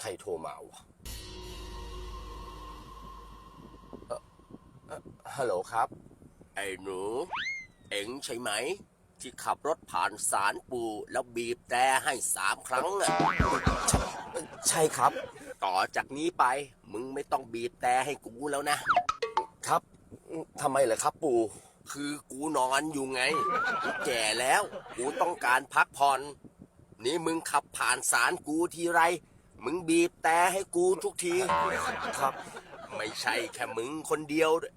ใครโทรมาวะเอ่อเอ่อฮัลโหลครับ ไอ้หนู เอ็งใช่ไหม ที่ขับรถผ่านสารปูแล้วบีบแต่ให้สามครั้งอะใช่ใช่ครับ ต่อจากนี้ไป มึงไม่ต้องบีบแต่ให้กูแล้วนะ ครับทำไมเหรอครับปู่คือกูนอนอยู่ไงกูแก่แล้ว กูต้องการพักผ่อน นี่มึงขับผ่านสารกูทีไร มึงบีบแต่ให้กูทุกที ครับ ไม่ใช่แค่มึงคนเดียวด้วย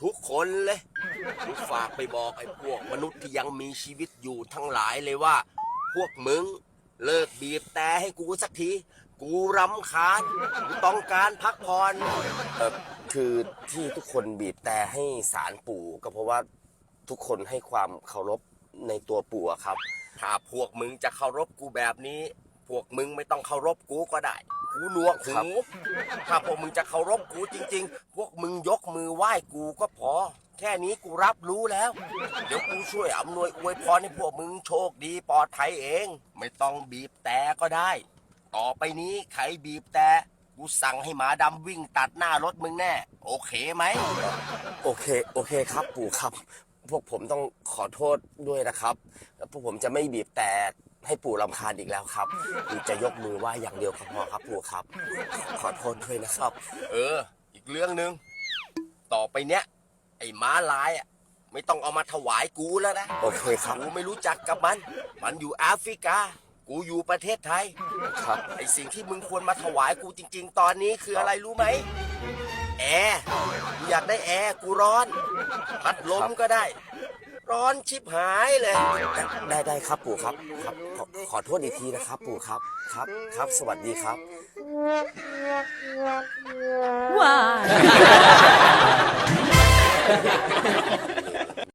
ทุกคนเลยกูฝากไปบอกไอ้พวกมนุษย์ที่ยังมีชีวิตอยู่ทั้งหลายเลยว่า พวกมึงเลิกบีบแต่ให้กูสักที กูรำคาญกูต้องการพักผ่อนเออคือที่ทุกคนบีบแต่ให้สารปู่ก็เพราะว่าทุกคนให้ความเคารพในตัวปู่อะครับ ถ้าพวกมึงจะเคารพกูแบบนี้ พวกมึงไม่ต้องเคารพกูก็ได้ กูหนวกหูถ้าพวกมึงจะเคารพกูจริง ๆ พวกมึงยกมือไหว้กูก็พอ แค่นี้กูรับรู้แล้ว เดี๋ยวกูช่วยอำนวยอวยพรให้พวกมึงโชคดีปลอดภัยเอง ไม่ต้องบีบแต่ก็ได้ ต่อไปนี้ใครบีบแต่กูสั่งให้หมาดำวิ่งตัดหน้ารถมึงแน่ โอเคไหม โอเค โอเคครับปู่ครับ พวกผมต้องขอโทษด้วยนะครับ พวกผมจะไม่บีบแต่ให้ปู่รำคาญอีกแล้วครับปู่จะยกมือไหว้อย่างเดียวก็พอครับปู่ครับ ขอโทษด้วยนะครับ เออ อีกเรื่องหนึ่งต่อไปเนี้ย ไอ้ม้าลายอะไม่ต้องเอามาถวายกูแล้วนะโอเคครับ กูไม่รู้จักกับมัน มันอยู่แอฟริกา กูอยู่ประเทศไทย ครับ ไอสิ่งที่มึงควรมาถวายกูจริง ๆ ตอนนี้คืออะไรรู้ไหม แอร์อยากได้แอร์กูร้อน พัดลมก็ได้ ร้อนชิบหายเลย ได้ได้ครับปู่ครับครับขอขอโทษอีกทีนะครับ ปู่ครับครับครับ สวัสดีครับ ว้า